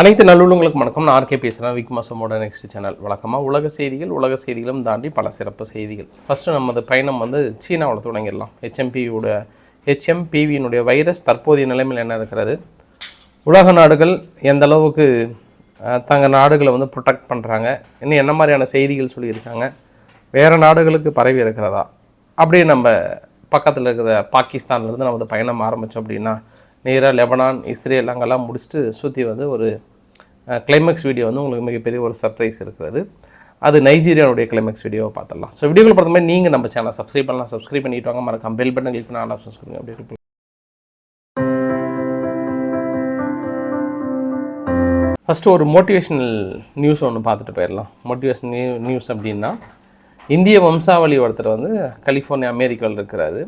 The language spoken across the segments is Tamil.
அனைத்து நல்லுள்ளங்களுக்கு வணக்கம். நான் ஆர்கே பேசுகிறேன் விக்மாசமோட நெக்ஸ்ட் சேனல் வழக்கமாக உலக செய்திகள் உலக செய்திகளும் தாண்டி பல சிறப்பு செய்திகள். ஃபஸ்ட்டு நமது பயணம் வந்து சீனாவில் தொடங்கிடலாம். ஹெச்எம்பியோட ஹெச்எம்பிவியினுடைய வைரஸ் தற்போதைய நிலைமையில் என்ன இருக்கிறது? உலக நாடுகள் எந்த அளவுக்கு தங்கள் நாடுகளை வந்து ப்ரொடெக்ட் பண்ணுறாங்க இன்னும் என்ன மாதிரியான செய்திகள் சொல்லியிருக்காங்க? வேறு நாடுகளுக்கு பரவி இருக்கிறதா? அப்படியே நம்ம பக்கத்தில் இருக்கிற பாகிஸ்தான்லேருந்து நம்ம பயணம் ஆரம்பித்தோம் அப்படின்னா நேராக லெபனான் இஸ்ரேல் அங்கெல்லாம் முடிச்சுட்டு சுற்றி வந்து ஒரு கிளைமேக்ஸ் வீடியோ வந்து உங்களுக்கு மிகப்பெரிய ஒரு சர்ப்ரைஸ் இருக்கிறது. அது நைஜீரியாவுடைய கிளைமேக்ஸ் வீடியோவை பார்த்துடலாம் ஸோ வீடியோவில் பார்த்த மாதிரி நீங்கள் நம்ம சேனல் சப்ஸ்கிரைப் பண்ணலாம். சப்ஸ்கிரைப் பண்ணிட்டு வாங்க. மறக்காம பெல் பட்டன் கிளிக் பண்ண ஆல் ஆப்ஷன்ஸ் கொடுங்க. அப்படி ஃபஸ்ட்டு ஒரு மோட்டிவேஷனல் நியூஸ் ஒன்று பார்த்துட்டு போயிடலாம். மோட்டிவேஷன் நியூஸ் அப்படின்னா இந்திய வம்சாவளி ஒருத்தர் வந்து கலிஃபோர்னியா அமெரிக்காவில் இருக்கிறாரு.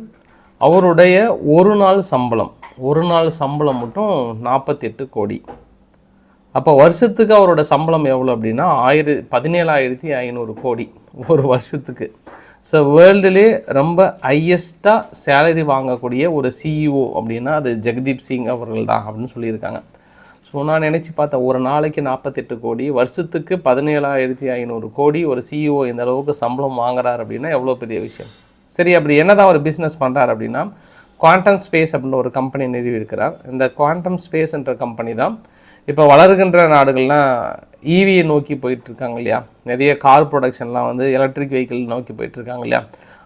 அவருடைய ஒரு நாள் சம்பளம் ஒரு நாள் சம்பளம் மட்டும் நாற்பத்தெட்டு கோடி. அப்போ வருஷத்துக்கு அவரோட சம்பளம் எவ்வளோ அப்படின்னா ஆயிர பதினேழாயிரத்தி ஐநூறு கோடி ஒரு வருஷத்துக்கு. ஸோ வேர்ல்டுலே ரொம்ப ஹையஸ்ட்டாக சேலரி வாங்கக்கூடிய ஒரு சிஇஓ அப்படின்னா அது ஜெகதீப் சிங் அவர்கள் தான் அப்படின்னு சொல்லியிருக்காங்க. ஸோ நான் நினச்சி பார்த்தேன் ஒரு நாளைக்கு நாற்பத்தெட்டு கோடி வருஷத்துக்கு பதினேழாயிரத்தி ஐநூறு கோடி ஒரு சிஇஓ இந்த அளவுக்கு சம்பளம் வாங்குறாரு அப்படின்னா எவ்வளோ பெரிய விஷயம்? சரி அப்படி என்ன தான் ஒரு பிஸ்னஸ் பண்ணுறாரு அப்படின்னா குவாண்டம் ஸ்பேஸ் அப்படின்னு ஒரு கம்பெனி நிறுவி இருக்கிறார் இந்த குவாண்டம் ஸ்பேஸ்ன்ற கம்பெனி தான் இப்போ வளர்கின்ற நாடுகள்லாம் ஈவியை நோக்கி போயிட்டுருக்காங்க இல்லையா? நிறைய கார் ப்ரொடக்ஷன்லாம் வந்து எலக்ட்ரிக் வெஹிக்கிள் நோக்கி போயிட்டுருக்காங்க இல்லையா?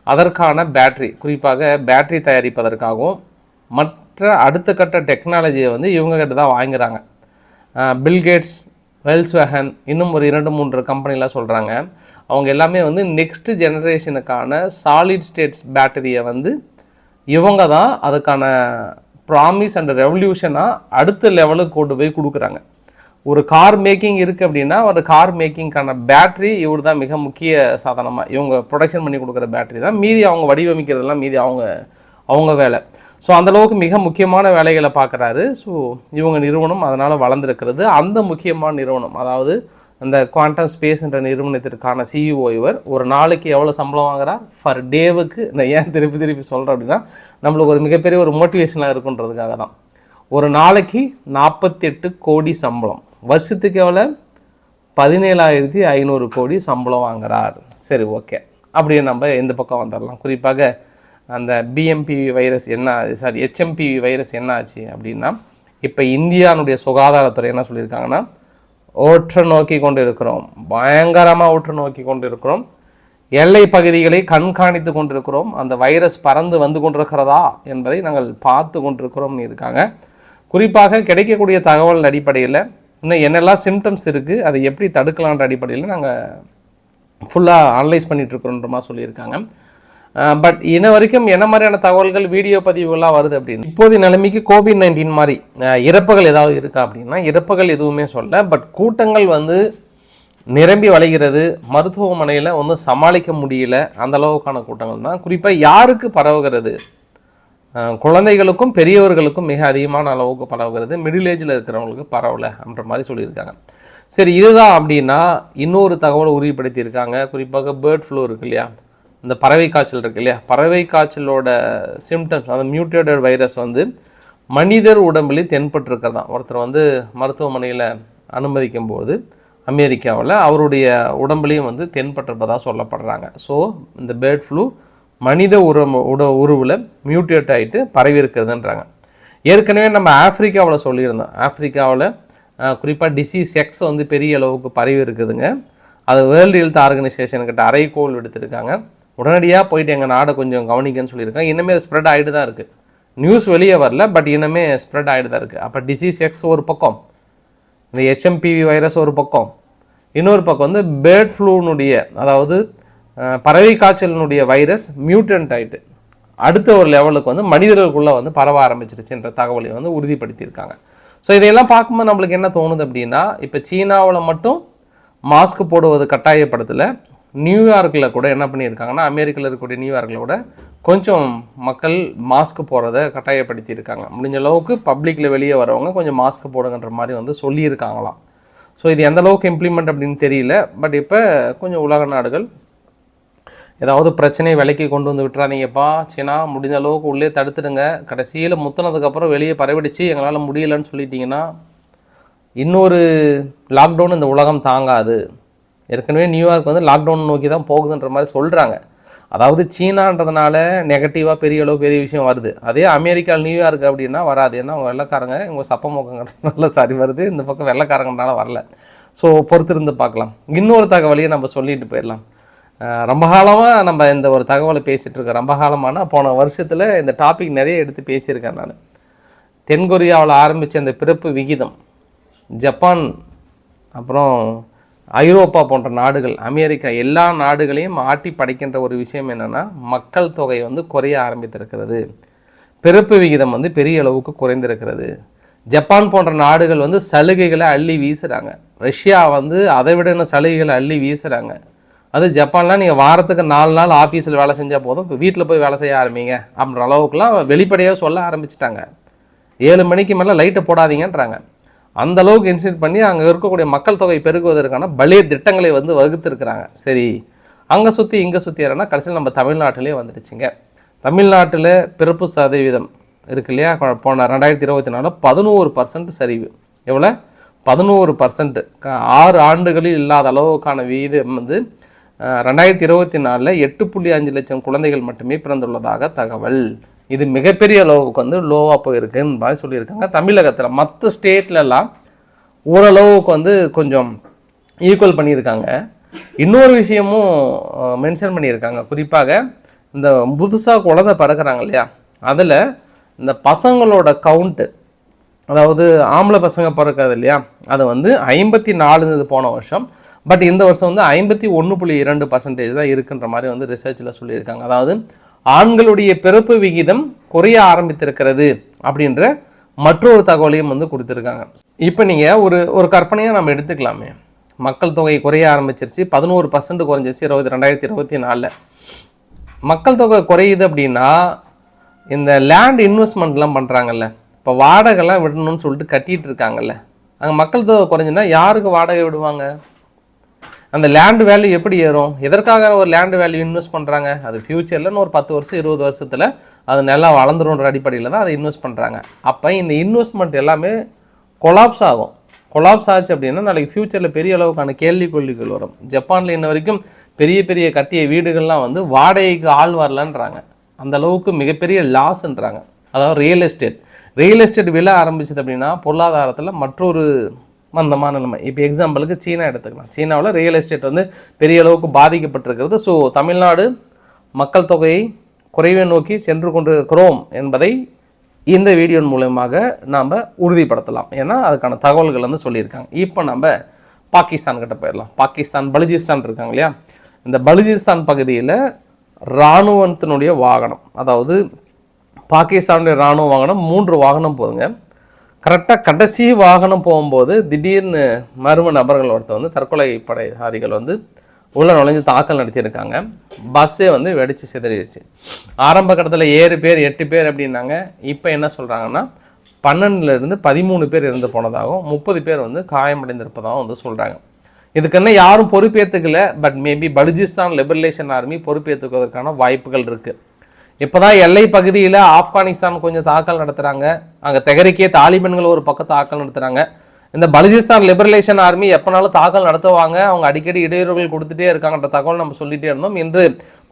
அதற்கான பேட்டரி குறிப்பாக பேட்ரி தயாரிப்பதற்காகவும் மற்ற அடுத்த கட்ட டெக்னாலஜியை வந்து இவங்ககிட்ட தான் வாங்குறாங்க. பில்கேட்ஸ் வெல்ஸ்வேகன் இன்னும் ஒரு இரண்டு மூன்று கம்பெனிலாம் சொல்கிறாங்க அவங்க எல்லாமே வந்து நெக்ஸ்ட் ஜெனரேஷனுக்கான சாலிட் ஸ்டேட்ஸ் பேட்டரியை வந்து இவங்க தான் அதுக்கான ப்ராமிஸ் அண்ட் ரெவல்யூஷனாக அடுத்த லெவலுக்கு கொண்டு போய் கொடுக்குறாங்க. ஒரு கார் மேக்கிங் இருக்குது அப்படின்னா ஒரு கார் மேக்கிங்க்கான பேட்ரி இவர் தான் மிக முக்கிய சாதனமாக இவங்க ப்ரொடக்ஷன் பண்ணி கொடுக்குற பேட்டரி தான். மீதி அவங்க வடிவமைக்கிறதெல்லாம் மீதி அவங்க அவங்க வேலை. ஸோ அந்தளவுக்கு மிக முக்கியமான வேலைகளை பார்க்குறாரு. ஸோ இவங்க நிறுவனம் அதனால் வளர்ந்துருக்கிறது. அந்த முக்கியமான நிறுவனம் அதாவது அந்த குவாண்டம் ஸ்பேஸ் என்ற நிறுவனத்திற்கான சிஇஓ இவர் ஒரு நாளைக்கு எவ்வளோ சம்பளம் வாங்குறார் ஃபர் டேவுக்கு நான் ஏன் திருப்பி திருப்பி சொல்கிறேன் அப்படின்னா நம்மளுக்கு ஒரு மிகப்பெரிய ஒரு மோட்டிவேஷனாக இருக்குன்றதுக்காக தான். ஒரு நாளைக்கு நாற்பத்தெட்டு கோடி சம்பளம். வருஷத்துக்கு எவ்வளோ பதினேழாயிரத்தி ஐநூறு கோடி சம்பளம் வாங்குறார். சரி ஓகே அப்படியே நம்ம இந்த பக்கம் வந்துடலாம். குறிப்பாக அந்த பிஎம்பிவி வைரஸ் என்ன சாரி ஹெச்எம்பிவி வைரஸ் என்ன ஆச்சு அப்படின்னா இப்போ இந்தியானுடைய சுகாதாரத்துறை என்ன சொல்லியிருக்காங்கன்னா ஓற்று நோக்கி கொண்டு இருக்கிறோம் பயங்கரமாக ஓற்று நோக்கி கொண்டு இருக்கிறோம் எல்லை பகுதிகளை கண்காணித்து கொண்டிருக்கிறோம். அந்த வைரஸ் பறந்து வந்து கொண்டிருக்கிறதா என்பதை நாங்கள் பார்த்து கொண்டிருக்கிறோம் இருக்காங்க. குறிப்பாக கிடைக்கக்கூடிய தகவல் அடிப்படையில் இன்னும் என்னெல்லாம் சிம்டம்ஸ் இருக்குது அதை எப்படி தடுக்கலான்ற அடிப்படையில் நாங்கள் ஃபுல்லாக அனலைஸ் பண்ணிகிட்ருக்குறோன்றமா சொல்லியிருக்காங்க. பட் இன்ன வரைக்கும் என்ன மாதிரியான தகவல்கள் வீடியோ பதிவுகள்லாம் வருது அப்படின்னு? இப்போதைய நிலைமைக்கு கோவிட் நைன்டீன் மாதிரி இறப்புகள் ஏதாவது இருக்கா அப்படின்னா இறப்புகள் எதுவுமே சொல்ல பட் கூட்டங்கள் வந்து நிரம்பி வளைகிறது மருத்துவமனையில் வந்து சமாளிக்க முடியல அந்த அளவுக்கான கூட்டங்கள் தான். குறிப்பாக யாருக்கு பரவுகிறது? குழந்தைகளுக்கும் பெரியவர்களுக்கும் மிக அதிகமான அளவுக்கு பரவுகிறது. மிடில் ஏஜில் இருக்கிறவங்களுக்கு பரவலை அப்படின்ற மாதிரி சொல்லியிருக்காங்க. சரி இதுதான் அப்படின்னா இன்னொரு தகவலை உறுதிப்படுத்தியிருக்காங்க. குறிப்பாக பேர்ட் ஃப்ளூ இருக்கு இல்லையா? இந்த பறவை காய்ச்சல் இருக்கு இல்லையா? பறவை காய்ச்சலோட சிம்டம்ஸ் அந்த மியூட்டேட்டட் வைரஸ் வந்து மனிதர் உடம்புலேயும் தென்பட்டுருக்கிறது? தான் ஒருத்தர் வந்து மருத்துவமனையில் அனுமதிக்கும் போது அமெரிக்காவில் அவருடைய உடம்புலையும் வந்து தென்பட்டிருப்பதாக சொல்லப்படுறாங்க. ஸோ இந்த பேர்ட் ஃப்ளூ மனித உரம் உட உருவில் மியூட்டேட் ஆகிட்டு பரவி இருக்கிறதுன்றாங்க ஏற்கனவே நம்ம ஆப்பிரிக்காவில் சொல்லியிருந்தோம். ஆப்பிரிக்காவில் குறிப்பாக டிசீஸ் எக்ஸ் வந்து பெரிய அளவுக்கு பரவி இருக்குதுங்க அது வேர்ல்டு ஹெல்த் ஆர்கனைசேஷன்கிட்ட அறைகோல் எடுத்திருக்காங்க உடனடியாக போயிட்டு எங்கள் நாடை கொஞ்சம் கவனிக்கன்னு சொல்லியிருக்காங்க இன்னுமே ஸ்ப்ரெட் ஆகிட்டு தான் இருக்குது நியூஸ் வெளியே வரல பட் இன்னுமே ஸ்ப்ரெட் ஆகிட்டு தான் இருக்குது அப்போ டிசீஸ் எக்ஸ் ஒரு பக்கம் இந்த ஹெச்எம்பிவி வைரஸ் ஒரு பக்கம். இன்னொரு பக்கம் வந்து பேர்ட் ஃப்ளூனுடைய அதாவது பறவை காய்ச்சலினுடைய வைரஸ் மியூட்டன்ட் ஆகிட்டு அடுத்த ஒரு லெவலுக்கு வந்து மனிதர்களுக்குள்ளே வந்து பரவ ஆரம்பிச்சிருச்சுன்ற தகவலை வந்து உறுதிப்படுத்தியிருக்காங்க. ஸோ இதையெல்லாம் பார்க்கும்போது நம்மளுக்கு என்ன தோணுது அப்படின்னா இப்போ சீனாவில் மட்டும் மாஸ்க் போடுவது கட்டாயப்படுத்தலை. நியூயார்க்கில் கூட என்ன பண்ணியிருக்காங்கன்னா அமெரிக்காவில் இருக்கக்கூடிய நியூயார்க்கில் கூட கொஞ்சம் மக்கள் மாஸ்க் போடுறத கட்டாயப்படுத்தியிருக்காங்க. முடிஞ்ச அளவுக்கு பப்ளிக்கில் வெளியே வரவங்க கொஞ்சம் மாஸ்க் போடுங்கன்ற மாதிரி வந்து சொல்லியிருக்காங்களாம். ஸோ இது எந்த அளவுக்கு இம்ப்ளிமெண்ட் அப்படின்னு தெரியல. பட் இப்போ கொஞ்சம் உலக நாடுகள் ஏதாவது பிரச்சனையை விலைக்கு கொண்டு வந்து விட்டுறாதீங்கப்பா. சீனா முடிஞ்ச அளவுக்கு உள்ளே தடுத்துடுங்க. கடைசியில் முத்துனதுக்கப்புறம் வெளியே பரவிடுச்சு. எங்களால் முடியலன்னு சொல்லிட்டீங்கன்னா இன்னொரு லாக்டவுன் இந்த உலகம் தாங்காது. ஏற்கனவே நியூயார்க் வந்து லாக்டவுன் நோக்கி தான் போகுதுன்ற மாதிரி சொல்கிறாங்க அதாவது சீனான்றதுனால நெகட்டிவாக பெரிய அளவு பெரிய விஷயம் வருது. அதே அமெரிக்கா நியூயார்க் அப்படின்னா வராது. ஏன்னா அவங்க வெள்ளக்காரங்க இவங்க சப்ப மோக்கங்கிறதுனால சரி வருது. இந்த பக்கம் வெள்ளைக்காரங்கனால வரல. ஸோ பொறுத்திருந்து பார்க்கலாம். இன்னொரு தகவலையும் நம்ம சொல்லிட்டு போயிடலாம். ரொம்ப காலமாக நம்ம இந்த ஒரு தகவலை பேசிகிட்டு இருக்கோம். ரொம்ப காலமானால் போன வருஷத்தில் இந்த டாபிக் நிறைய எடுத்து பேசியிருக்கேன் நான். தென்கொரியாவில் ஆரம்பித்த இந்த பிறப்பு விகிதம் ஜப்பான் அப்புறம் ஐரோப்பா போன்ற நாடுகள் அமெரிக்கா எல்லா நாடுகளையும் ஆட்டி படைக்கின்ற ஒரு விஷயம் என்னென்னா மக்கள் தொகை வந்து குறைய ஆரம்பித்திருக்கிறது. பிறப்பு விகிதம் வந்து பெரிய அளவுக்கு குறைந்திருக்கிறது. ஜப்பான் போன்ற நாடுகள் வந்து சலுகைகளை அள்ளி வீசுகிறாங்க ரஷ்யா வந்து அதை விட இன்னும் சலுகைகளை அள்ளி வீசுகிறாங்க அது ஜப்பான்லாம் நீங்கள் வாரத்துக்கு நாலு நாள் ஆஃபீஸில் வேலை செஞ்சால் போதும் இப்போ வீட்டில் போய் வேலை செய்ய ஆரம்பிங்க அப்படின்ற அளவுக்குலாம் வெளிப்படையாக சொல்ல ஆரம்பிச்சிட்டாங்க. ஏழு மணிக்கு மேலே லைட்டை போடாதீங்கன்றாங்க. அந்த அளவுக்கு இன்சிடென்ட் பண்ணி அங்கே இருக்கக்கூடிய மக்கள் தொகை பெருகுவதற்கான பலிய திட்டங்களை வந்து வகுத்துருக்குறாங்க. சரி அங்கே சுற்றி இங்கே சுற்றி கடைசியில் நம்ம தமிழ்நாட்டிலே வந்துடுச்சுங்க. தமிழ்நாட்டில் பிறப்பு சதவீதம் இருக்கு இல்லையா? போன ரெண்டாயிரத்தி இருபத்தி நாலு பதினோரு பர்சன்ட் சரிவு. எவ்வளோ பதினோரு பர்சன்ட் ஆறு ஆண்டுகளில் இல்லாத அளவுக்கான வீதம் வந்து ரெண்டாயிரத்தி இருபத்தி நாலில் எட்டு புள்ளி அஞ்சு லட்சம் குழந்தைகள் மட்டுமே பிறந்துள்ளதாக தகவல். இது மிகப்பெரிய அளவுக்கு வந்து லோவாக போயிருக்குன்னு மாதிரி சொல்லியிருக்காங்க. தமிழகத்தில் மற்ற ஸ்டேட்லலாம் ஓரளவுக்கு வந்து கொஞ்சம் ஈக்குவல் பண்ணியிருக்காங்க. இன்னொரு விஷயமும் மென்ஷன் பண்ணியிருக்காங்க. குறிப்பாக இந்த புதுசாக குழந்தை பிறக்கிறாங்க இல்லையா? அதில் இந்த பசங்களோட கவுண்ட்டு அதாவது ஆம்பளை பசங்க பிறக்காது இல்லையா? அது வந்து ஐம்பத்தி நாலுங்கிறது போன வருஷம். பட் இந்த வருஷம் வந்து ஐம்பத்தி ஒன்று புள்ளி இரண்டு பர்சன்டேஜ் தான் இருக்குன்ற மாதிரி வந்து ரிசர்ச்சில் சொல்லியிருக்காங்க. அதாவது ஆண்களுடைய பிறப்பு விகிதம் குறைய ஆரம்பித்திருக்கிறது அப்படின்ற மற்றொரு தகவலையும் வந்து கொடுத்துருக்காங்க. இப்போ நீங்கள் ஒரு ஒரு கற்பனையாக நம்ம எடுத்துக்கலாமே. மக்கள் தொகை குறைய ஆரம்பிச்சிருச்சு. பதினோரு பர்சன்ட் குறைஞ்சிருச்சு இருபது ரெண்டாயிரத்தி இருபத்தி நாலில். மக்கள் தொகை குறையுது அப்படின்னா இந்த லேண்ட் இன்வெஸ்ட்மெண்ட்லாம் பண்ணுறாங்கல்ல இப்போ வாடகைலாம் விடணும்னு சொல்லிட்டு கட்டிகிட்டு இருக்காங்கல்ல. அங்கே மக்கள் தொகை குறைஞ்சுன்னா யாருக்கு வாடகை விடுவாங்க? அந்த லேண்டு வேல்யூ எப்படி ஏறும்? எதற்காக ஒரு லேண்டு வேல்யூ இன்வெஸ்ட் பண்ணுறாங்க அது ஃப்யூச்சரில் ஒரு பத்து வருஷம் இருபது வருஷத்தில் அது நல்லா வளர்ந்துருன்ற அடிப்படையில் தான் அதை இன்வெஸ்ட் பண்ணுறாங்க அப்போ இந்த இன்வெஸ்ட்மெண்ட் எல்லாமே கொலாப்ஸ் ஆகும். கொலாப்ஸ் ஆச்சு அப்படின்னா நாளைக்கு ஃப்யூச்சரில் பெரிய அளவுக்கான கேள்விக்குறிகள் வரும். ஜப்பானில் இன்ன வரைக்கும் பெரிய பெரிய கட்டிய வீடுகள்லாம் வந்து வாடகைக்கு ஆள் வரலன்றாங்க. அந்த அளவுக்கு மிகப்பெரிய லாஸ்ன்றாங்க அதாவது ரியல் எஸ்டேட் ரியல் எஸ்டேட் விலை ஆரம்பிச்சது அப்படின்னா பொருளாதாரத்தில் மற்றொரு மந்தமான நிலைமை. இப்போ எக்ஸாம்பிளுக்கு சீனா எடுத்துக்கலாம். சீனாவில் ரியல் எஸ்டேட் வந்து பெரிய அளவுக்கு பாதிக்கப்பட்டிருக்கிறது. ஸோ தமிழ்நாடு மக்கள் தொகையை குறைவை நோக்கி சென்று கொண்டிருக்கிறோம் என்பதை இந்த வீடியோ மூலயமாக நாம் உறுதிப்படுத்தலாம். ஏன்னா அதுக்கான தகவல்கள் வந்து சொல்லியிருக்காங்க. இப்போ நம்ம பாகிஸ்தான் கிட்ட போயிடலாம். பாகிஸ்தான் பலுஜிஸ்தான் இருக்காங்க இல்லையா? இந்த பலுஜிஸ்தான் பகுதியில் இராணுவத்தினுடைய வாகனம் அதாவது பாகிஸ்தானுடைய இராணுவ வாகனம் மூன்று வாகனம் போதுங்க. கரெக்டாக கடைசி வாகனம் போகும்போது திடீர்னு மர்ம நபர்கள் ஒருத்தர் வந்து தற்கொலை படைதாரிகள் வந்து உள்ளே நுழைஞ்சு தாக்கல் நடத்தியிருக்காங்க. பஸ்ஸே வந்து வெடித்து சிதறிடுச்சு. ஆரம்ப கட்டத்தில் ஏழு பேர் எட்டு பேர் அப்படின்னாங்க. இப்போ என்ன சொல்கிறாங்கன்னா பன்னெண்டுலேருந்து பதிமூணு பேர் இறந்து போனதாகவும் முப்பது பேர் வந்து காயமடைந்திருப்பதாகவும் வந்து சொல்கிறாங்க இதுக்குன்னு யாரும் பொறுப்பேற்றுக்கல but maybe Balochistan liberation army பொறுப்பேற்றுக்குவதற்கான வாய்ப்புகள் இருக்குது இப்போதான் எல்லை பகுதியில் ஆப்கானிஸ்தான் கொஞ்சம் தாக்கல் நடத்துகிறாங்க அங்கே தெகரிக்கே தாலிபன்கள் ஒரு பக்கம் தாக்கல் நடத்துகிறாங்க இந்த பலுஜிஸ்தான் லிபரலேஷன் ஆர்மி எப்போனாலும் தாக்கல் நடத்துவாங்க. அவங்க அடிக்கடி இடையூறுகள் கொடுத்துட்டே இருக்காங்கன்ற தகவல் நம்ம சொல்லிகிட்டே இருந்தோம். இன்று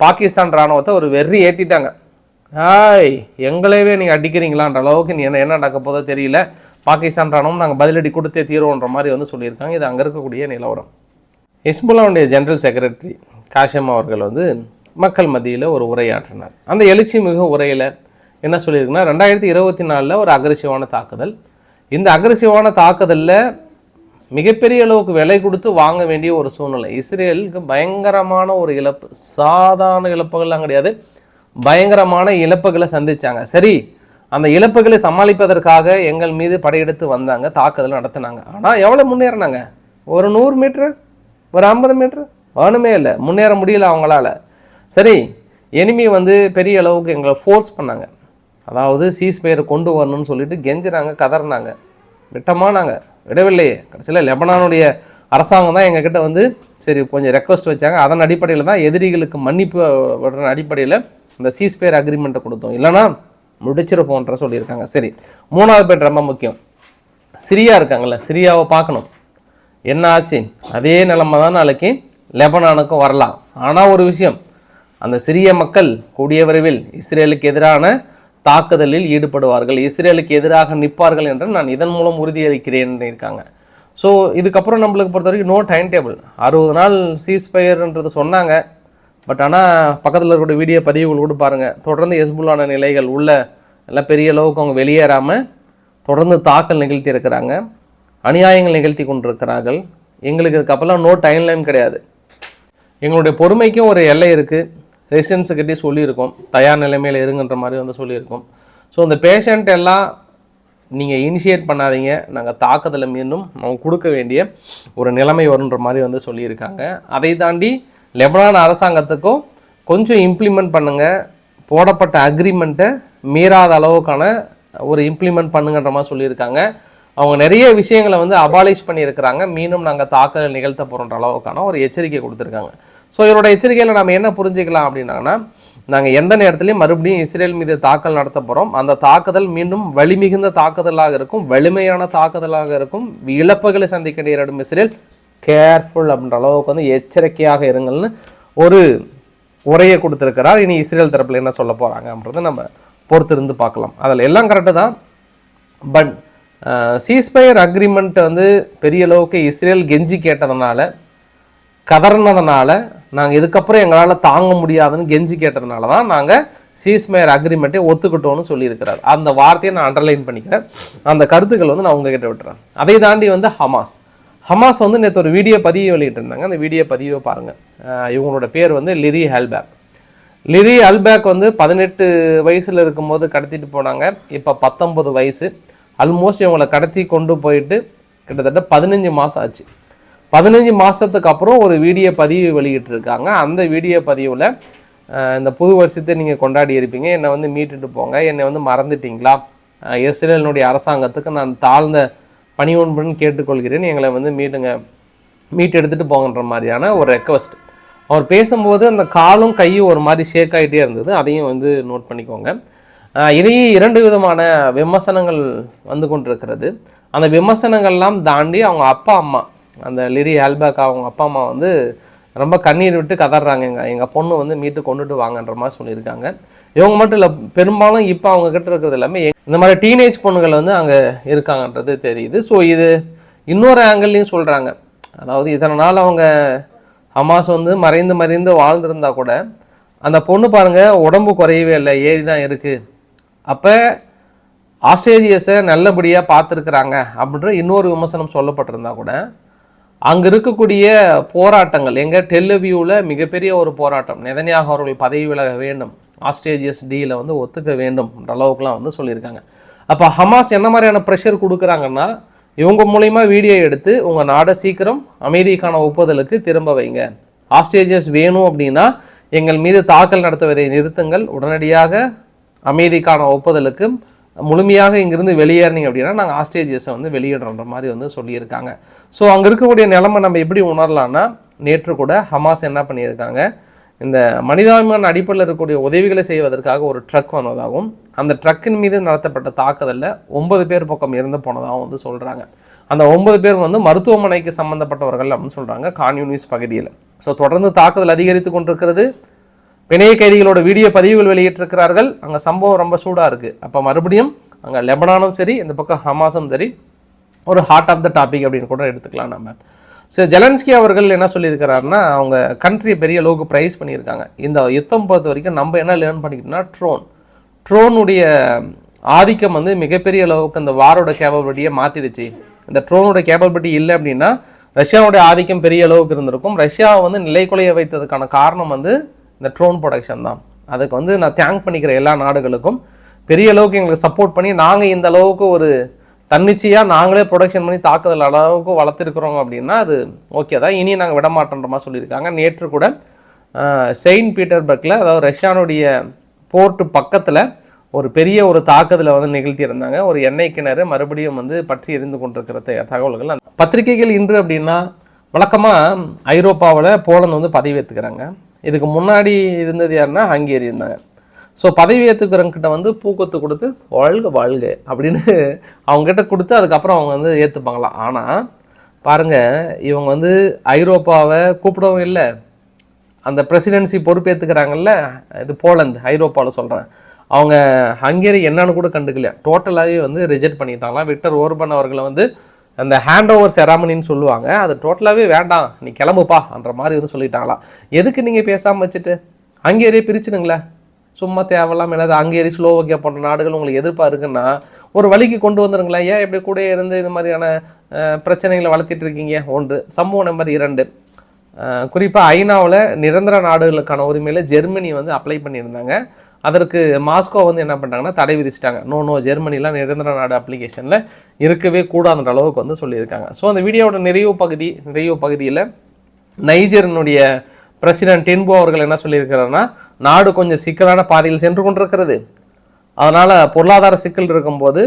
பாகிஸ்தான் ராணுவத்தை ஒரு வெறி ஏற்றிட்டாங்க ஹாய் எங்களையவே நீங்கள் அடிக்கிறீங்களான்ற அளவுக்கு நீ என்ன என்ன நடக்க போதோ தெரியல. பாகிஸ்தான் ராணுவம் நாங்கள் பதிலடி கொடுத்தே தீர்வோன்ற மாதிரி வந்து சொல்லியிருக்காங்க. இது அங்கே இருக்கக்கூடிய நிலவரம். ஹிஸ்புல்லாவுடைய ஜென்ரல் செக்ரட்டரி காஷம் அவர்கள் வந்து மக்கள் மத்தியில் ஒரு உரையாற்றினார். அந்த எழுச்சி மிகு உரையில் என்ன சொல்லியிருக்குன்னா ரெண்டாயிரத்தி இருபத்தி நாலில் ஒரு அக்ரெசிவான தாக்குதல். இந்த அக்ரெசிவான தாக்குதலில் மிகப்பெரிய அளவுக்கு விலை கொடுத்து வாங்க வேண்டிய ஒரு சூழ்நிலை. இஸ்ரேலுக்கு பயங்கரமான ஒரு இழப்பு. சாதாரண இழப்புகள்லாம் கிடையாது. பயங்கரமான இழப்புகளை சந்தித்தாங்க சரி அந்த இழப்புகளை சமாளிப்பதற்காக எங்கள் மீது படையெடுத்து வந்தாங்க தாக்குதல் நடத்தினாங்க. ஆனால் எவ்வளோ முன்னேறினாங்க? ஒரு நூறு மீட்ரு ஒரு ஐம்பது மீட்ரு வேணுமே இல்லை. முன்னேற முடியல அவங்களால. சரி எனிமி வந்து பெரிய அளவுக்கு எங்களை ஃபோர்ஸ் பண்ணாங்க. அதாவது சீஸ் கொண்டு வரணும்னு சொல்லிட்டு கெஞ்சுறாங்க கதறினாங்க. விட்டமானாங்க விடவில்லையே கடைசியில் லெபனானுடைய அரசாங்கம் தான் எங்ககிட்ட வந்து சரி கொஞ்சம் ரெக்வஸ்ட் வச்சாங்க. அதன் அடிப்படையில் தான் எதிரிகளுக்கு மன்னிப்பு விடுற அடிப்படையில் இந்த சீஸ்பேர் அக்ரிமெண்ட்டை கொடுத்தோம். இல்லைன்னா முடிச்சிருப்போன்ற சொல்லியிருக்காங்க. சரி மூணாவது பேர் ரொம்ப முக்கியம். சிரியா இருக்காங்கள்ல சிரியாவை பார்க்கணும். என்ன ஆச்சு? அதே நிலமை தான் நாளைக்கு லெபனானுக்கும் வரலாம். ஆனால் ஒரு விஷயம் அந்த சிறிய மக்கள் கூடிய விரைவில் இஸ்ரேலுக்கு எதிரான தாக்குதலில் ஈடுபடுவார்கள். இஸ்ரேலுக்கு எதிராக நிற்பார்கள் என்று நான் இதன் மூலம் உறுதியளிக்கிறேன் இருக்காங்க. ஸோ இதுக்கப்புறம் நம்மளுக்கு பொறுத்த வரைக்கும் நோ டைம் டேபிள் அறுபது நாள் சீஸ்பயர்ன்றது சொன்னாங்க. பட் ஆனால் பக்கத்தில் இருக்கக்கூடிய வீடியோ பதிவுகள் கூட பாருங்கள் தொடர்ந்து எஸ்புல்லான நிலைகள் உள்ள எல்லாம் பெரிய அளவுக்கு அவங்க வெளியேறாமல் தொடர்ந்து தாக்கல் நிகழ்த்தி இருக்கிறாங்க. அநியாயங்கள் நிகழ்த்தி கொண்டிருக்கிறார்கள். எங்களுக்கு இதுக்கப்புறம் நோ டைம் லைன் கிடையாது. எங்களுடைய பொறுமைக்கும் ஒரு எல்லை இருக்குது ரெசிடென்ஸுக்கிட்டே சொல்லியிருக்கோம். தயார் நிலைமையில் இருங்கன்ற மாதிரி வந்து சொல்லியிருக்கோம். ஸோ இந்த பேஷண்ட் எல்லாம் நீங்கள் இனிஷியேட் பண்ணாதீங்க. நாங்கள் தாக்குதலை மீண்டும் அவங்க கொடுக்க வேண்டிய ஒரு நிலைமை வருன்ற மாதிரி வந்து சொல்லியிருக்காங்க. அதை தாண்டி லெபனான் அரசாங்கத்துக்கும் கொஞ்சம் இம்ப்ளிமெண்ட் பண்ணுங்கள் போடப்பட்ட அக்ரிமெண்ட்டை மீறாத அளவுக்கான ஒரு இம்ப்ளிமெண்ட் பண்ணுங்கன்ற மாதிரி சொல்லியிருக்காங்க. அவங்க நிறைய விஷயங்களை வந்து அபாலிஷ் பண்ணியிருக்கிறாங்க. மீண்டும் நாங்கள் தாக்கல் நிகழ்த்த போகிறோன்ற அளவுக்கான ஒரு எச்சரிக்கை கொடுத்துருக்காங்க. ஸோ இவரோட எச்சரிக்கையில் நம்ம என்ன புரிஞ்சுக்கலாம் அப்படின்னாங்கன்னா நாங்கள் எந்த நேரத்துலையும் மறுபடியும் இஸ்ரேல் மீது தாக்கல் நடத்த போகிறோம் அந்த தாக்குதல் மீண்டும் வலிமிகுந்த தாக்குதலாக இருக்கும் வலிமையான தாக்குதலாக இருக்கும். இழப்புகளை சந்திக்க நேரிடும் இஸ்ரேல் கேர்ஃபுல் அப்படின்ற அளவுக்கு வந்து எச்சரிக்கையாக இருங்கள்னு ஒரு உரையை கொடுத்துருக்கிறார். இனி இஸ்ரேல் தரப்பில் என்ன சொல்ல போகிறாங்க அப்படின்றத நம்ம பொறுத்திருந்து பார்க்கலாம். அதில் எல்லாம் கரெக்டு தான். பட் சீஸ்பயர் அக்ரிமெண்ட் வந்து பெரிய அளவுக்கு இஸ்ரேல் கெஞ்சி கேட்டதுனால கதறினதுனால நாங்கள் இதுக்கப்புறம் எங்களால் தாங்க முடியாதுன்னு கெஞ்சி கேட்டதுனால தான் நாங்கள் சீஸ்மேயர் அக்ரிமெண்ட்டை ஒத்துக்கிட்டோம்னு சொல்லியிருக்கிறார். அந்த வார்த்தையை நான் அண்டர்லைன் பண்ணிக்கிறேன். அந்த கருத்துக்கள் வந்து நான் உங்ககிட்ட விட்டுறேன். அதை தாண்டி வந்து ஹமாஸ் ஹமாஸ் வந்து நேற்று ஒரு வீடியோ பதிவு வெளியிட்டிருந்தாங்க. அந்த வீடியோ பதிவை பாருங்கள் இவங்களோட பேர் வந்து லிரி ஹெல்பேக் லிரி அல்பேக் வந்து பதினெட்டு வயசில் இருக்கும்போது கடத்திட்டு போனாங்க. இப்போ பத்தொம்பது வயசு. ஆல்மோஸ்ட் இவங்களை கடத்தி கொண்டு போயிட்டு கிட்டத்தட்ட பதினஞ்சு மாதம் ஆச்சு. பதினஞ்சு மாதத்துக்கு அப்புறம் ஒரு வீடியோ பதிவு வெளியிட்டிருக்காங்க. அந்த வீடியோ பதிவில் இந்த புது வருஷத்தை நீங்கள் கொண்டாடி இருப்பீங்க. என்னை வந்து மீட்டுட்டு போங்க. என்னை வந்து மறந்துட்டீங்களா? இஸ்ரேலினுடைய அரசாங்கத்துக்கு நான் தாழ்ந்த பணியொன்புன்னு கேட்டுக்கொள்கிறேன். எங்களை வந்து மீட்டுங்க மீட் எடுத்துகிட்டு போங்கன்ற மாதிரியான ஒரு ரெக்வஸ்ட் அவர் பேசும்போது அந்த காலும் கையும் ஒரு மாதிரி ஷேக் ஆகிட்டே இருந்தது. அதையும் வந்து நோட் பண்ணிக்கோங்க. இதையே இரண்டு விதமான விமர்சனங்கள் வந்து கொண்டிருக்கிறது. அந்த விமர்சனங்கள்லாம் தாண்டி அவங்க அப்பா அம்மா அந்த லிரி ஆல்பேக் அவங்க அப்பா அம்மா வந்து ரொம்ப கண்ணீர் விட்டு கதறாங்க. எங்கள் எங்கள் பொண்ணு வந்து மீட்டு கொண்டுட்டு வாங்கன்ற மாதிரி சொல்லியிருக்காங்க. இவங்க மட்டும் இல்லை பெரும்பாலும் இப்போ அவங்க கிட்ட இருக்கிறது எல்லாமே இந்த மாதிரி டீனேஜ் பொண்ணுகள் வந்து அங்கே இருக்காங்கன்றது தெரியுது. ஸோ இது இன்னொரு ஆங்கிள்லையும் சொல்கிறாங்க அதாவது இதனை நாள் அவங்க ஹமாஸ் வந்து மறைந்து மறைந்து வாழ்ந்திருந்தா கூட அந்த பொண்ணு பாருங்கள் உடம்பு குறையவே இல்லை ஏறி தான் இருக்குது அப்போ ஆஸ்திரேலியஸை நல்லபடியாக பார்த்துருக்குறாங்க அப்படின்ற இன்னொரு விமர்சனம் சொல்லப்பட்டிருந்தா கூட அங்கே இருக்கக்கூடிய போராட்டங்கள் எங்கள் டெல்லவியூவில் மிகப்பெரிய ஒரு போராட்டம். நெதனியாக அவர்கள் பதவி விலக வேண்டும். ஆஸ்ட்ரேஜியஸ் டீலை வந்து ஒத்துக்க வேண்டும்ன்ற அளவுக்குலாம் வந்து சொல்லியிருக்காங்க. அப்போ ஹமாஸ் என்ன மாதிரியான ப்ரெஷர் கொடுக்குறாங்கன்னா இவங்க மூலயமா வீடியோ எடுத்து உங்கள் நாடை சீக்கிரம் அமெரிக்கான ஒப்புதலுக்கு திரும்ப வைங்க. ஆஸ்ட்ரேஜியஸ் வேணும் அப்படின்னா எங்கள் மீது தாக்கல் நடத்துவதை நிறுத்துங்கள். உடனடியாக அமெரிக்கான ஒப்புதலுக்கு முழுமையாக இங்கிருந்து வெளியேறினீங்க அப்படின்னா நாங்கள் ஆஸ்டேஜஸை வந்து வெளியிடுறோன்ற மாதிரி வந்து சொல்லியிருக்காங்க. ஸோ அங்கே இருக்கக்கூடிய நிலைமை நம்ம எப்படி உணரலாம்னா நேற்று கூட ஹமாஸ் என்ன பண்ணியிருக்காங்க? இந்த மனிதாபிமான அடிப்படையில் இருக்கக்கூடிய உதவிகளை செய்வதற்காக ஒரு ட்ரக் வந்ததாகவும் அந்த ட்ரக்கின் மீது நடத்தப்பட்ட தாக்குதலில் ஒன்பது பேர் பக்கம் இருந்து போனதாகவும் வந்து சொல்கிறாங்க அந்த ஒன்பது பேர் வந்து மருத்துவமனைக்கு சம்மந்தப்பட்டவர்கள் அப்படின்னு சொல்கிறாங்க கான்யூனிஸ் பகுதியில். ஸோ தொடர்ந்து தாக்குதல் அதிகரித்து கொண்டிருக்கிறது. பிணைய கைதிகளோட வீடியோ பதிவுகள் வெளியிட்டிருக்கிறார்கள். அங்கே சம்பவம் ரொம்ப சூடாக இருக்குது அப்போ மறுபடியும் அங்கே லெபனானும் சரி இந்த பக்கம் ஹமாஸும் சரி ஒரு ஹார்ட் ஆஃப் த டாபிக் அப்படின்னு கூட எடுத்துக்கலாம் நம்ம. ஸோ ஜெலன்ஸ்கி அவர்கள் என்ன சொல்லியிருக்கிறாருன்னா அவங்க கண்ட்ரியை பெரிய அளவுக்கு ப்ரைஸ் பண்ணியிருக்காங்க. இந்த யுத்தம் பொறுத்த வரைக்கும் நம்ம என்ன லேர்ன் பண்ணிக்கிட்டோம்னா ட்ரோன் ட்ரோனுடைய ஆதிக்கம் வந்து மிகப்பெரிய அளவுக்கு இந்த வாரோட கேபபிலிட்டியை மாற்றிடுச்சு இந்த ட்ரோனோட கேபபிலிட்டி இல்லை அப்படின்னா ரஷ்யாவுடைய ஆதிக்கம் பெரிய அளவுக்கு இருந்திருக்கும். ரஷ்யாவை வந்து நிலைக்குலைய வைத்ததுக்கான காரணம் வந்து இந்த ட்ரோன் ப்ரொடக்ஷன் தான். அதுக்கு வந்து நான் தேங்க் பண்ணிக்கிற எல்லா நாடுகளுக்கும் பெரிய அளவுக்கு எங்களுக்கு சப்போர்ட் பண்ணி நாங்கள் இந்த அளவுக்கு ஒரு தன்னிச்சையாக நாங்களே ப்ரொடக்ஷன் பண்ணி தாக்குதல் அளவுக்கு வளர்த்துருக்குறோம் அப்படின்னா அது ஓகே தான். இனி நாங்கள் விட மாட்டோன்ற சொல்லியிருக்காங்க. நேற்று கூட செயின்ட் பீட்டர்பர்க்கில் அதாவது ரஷ்யானுடைய போர்ட்டு பக்கத்தில் ஒரு பெரிய ஒரு தாக்குதலை வந்து நிகழ்த்தியிருந்தாங்க. ஒரு எண்ணெய் கிணறு மறுபடியும் வந்து பற்றி எரிந்து கொண்டிருக்கிற தகவல்கள். அந்த பத்திரிகைகள் இன்று அப்படின்னா வழக்கமாக ஐரோப்பாவில் போலந்து வந்து பதவி ஏற்றுக்கிறாங்க இதுக்கு முன்னாடி இருந்தது யாருன்னா ஹங்கேரி இருந்தாங்க. ஸோ பதவி ஏற்றுக்கிறவங்கிட்ட வந்து பூக்கொத்து கொடுத்து வாழ்க வாழ்க அப்படின்னு அவங்ககிட்ட கொடுத்து அதுக்கப்புறம் அவங்க வந்து ஏற்றுப்பாங்களாம் ஆனால் பாருங்க இவங்க வந்து ஐரோப்பாவை கூப்பிடவும் இல்லை. அந்த பிரசிடென்சி பொறுப்பேற்றுக்கிறாங்கல்ல இது போலந்து ஐரோப்பாவில் சொல்கிறேன் அவங்க ஹங்கேரி என்னன்னு கூட கண்டுக்கல டோட்டலாகவே வந்து ரிஜெக்ட் பண்ணிட்டாங்களாம். விக்டர் ஓர்பன் அவர்களை வந்து அந்த ஹேண்ட் ஓவர் செராமனின்னு சொல்லுவாங்க. அது டோட்டலாகவே வேண்டாம் நீ கிளம்புப்பான்ற மாதிரி வந்து சொல்லிட்டாங்களாம். எதுக்கு நீங்கள் பேசாமல் வச்சுட்டு? அங்கேயே பிரிச்சுடுங்களே சும்மா தேவையில்லாமல் இல்லாத அங்கேயே ஸ்லோவக்கியா போன்ற நாடுகள் உங்களுக்கு எதிர்ப்பாக இருக்குன்னா ஒரு வழிக்கு கொண்டு வந்துருங்களேன் ஏன் இப்படி கூட இருந்து இந்த மாதிரியான பிரச்சனைகளை வளர்த்திட்டு இருக்கீங்க? ஒன்று சம்பவம் நம்பர் இரண்டு. குறிப்பாக ஐநாவில் நிரந்தர நாடுகளுக்கான உரிமையில் ஜெர்மனி வந்து அப்ளை பண்ணியிருந்தாங்க. அதற்கு மாஸ்கோ வந்து என்ன பண்ணுறாங்கன்னா தடை விதிச்சிட்டாங்க. நோ நோ ஜெர்மனிலாம் நிரந்தர நாடு அப்ளிகேஷனில் இருக்கவே கூடாதுன்ற அளவுக்கு வந்து சொல்லியிருக்காங்க. ஸோ அந்த வீடியோவோட நிறைவு பகுதி நிறைவு பகுதியில் நைஜரினுடைய பிரசிடென்ட் டென்போ அவர்கள் என்ன சொல்லியிருக்கிறாருன்னா நாடு கொஞ்சம் சிக்கலான பாதையில் சென்று கொண்டிருக்கிறது. அதனால் பொருளாதார சிக்கல் இருக்கும்போது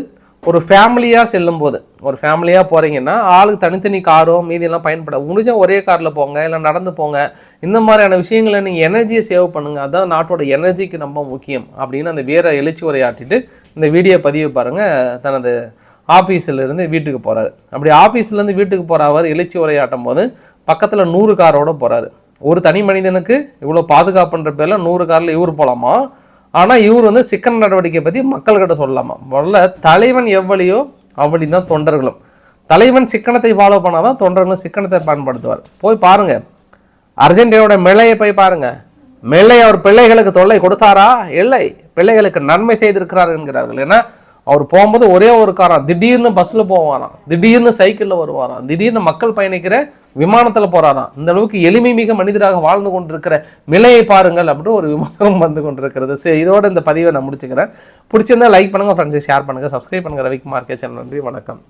ஒரு ஃபேமிலியாக செல்லும்போது ஒரு ஃபேமிலியாக போகிறீங்கன்னா ஆளுக்கு தனித்தனி காரோ மீதியெல்லாம் பயன்பட முடிஞ்ச ஒரே காரில் போங்க இல்லை நடந்து போங்க. இந்த மாதிரியான விஷயங்களை நீங்கள் எனர்ஜியை சேவ் பண்ணுங்கள் அதான் நாட்டோட எனர்ஜிக்கு ரொம்ப முக்கியம் அப்படின்னு அந்த வீர எழுச்சி உரையாட்டிட்டு இந்த வீடியோ பதிவு பாருங்கள் தனது ஆஃபீஸில் இருந்து வீட்டுக்கு போகிறாரு அப்படி ஆஃபீஸ்லேருந்து வீட்டுக்கு போகிற அவர் எழுச்சி உரையாட்டும் போது பக்கத்தில் நூறு காரோட போகிறாரு ஒரு தனி மனிதனுக்கு இவ்வளோ பாதுகாப்புன்ற பேரில் நூறு காரில் இவர் போகலாமா ஆனால் இவர் வந்து சிக்கன நடவடிக்கை பற்றி மக்கள்கிட்ட சொல்லலாமா? முதல்ல தலைவன் எவ்வளியோ அவ்வளி தான் தொண்டர்களும். தலைவன் சிக்கனத்தை ஃபாலோ பண்ணால் தான் தொண்டர்களும் சிக்கனத்தை பயன்படுத்துவார். போய் பாருங்கள் அர்ஜென்டினாவோட மிளையை போய் பாருங்கள் மெல்லை அவர் பிள்ளைகளுக்கு தொல்லை கொடுத்தாரா? இல்லை. பிள்ளைகளுக்கு நன்மை செய்திருக்கிறார் என்கிறார்கள். ஏன்னா அவர் போகும்போது ஒரே ஒரு காரம் திடீர்னு பஸ்ஸில் போவாராம். திடீர்னு சைக்கிளில் வருவாராம். திடீர்னு மக்கள் பயணிக்கிற விமானத்தில் போகிறாராம் இந்த அளவுக்கு எளிமை மிக மனிதராக வாழ்ந்து கொண்டிருக்கிற நிலையை பாருங்கள் அப்படின்னு ஒரு விமர்சனம் வந்து கொண்டிருக்கிறது. சரி இதோட இந்த பதிவை நான் முடிச்சுக்கிறேன். பிடிச்சிருந்தா லைக் பண்ணுங்க ஃப்ரெண்ட்ஸை ஷேர் பண்ணுங்கள் சப்ஸ்கிரைப் பண்ணுங்கள் ரவிக்குமார் கே. சேனல் நன்றி வணக்கம்.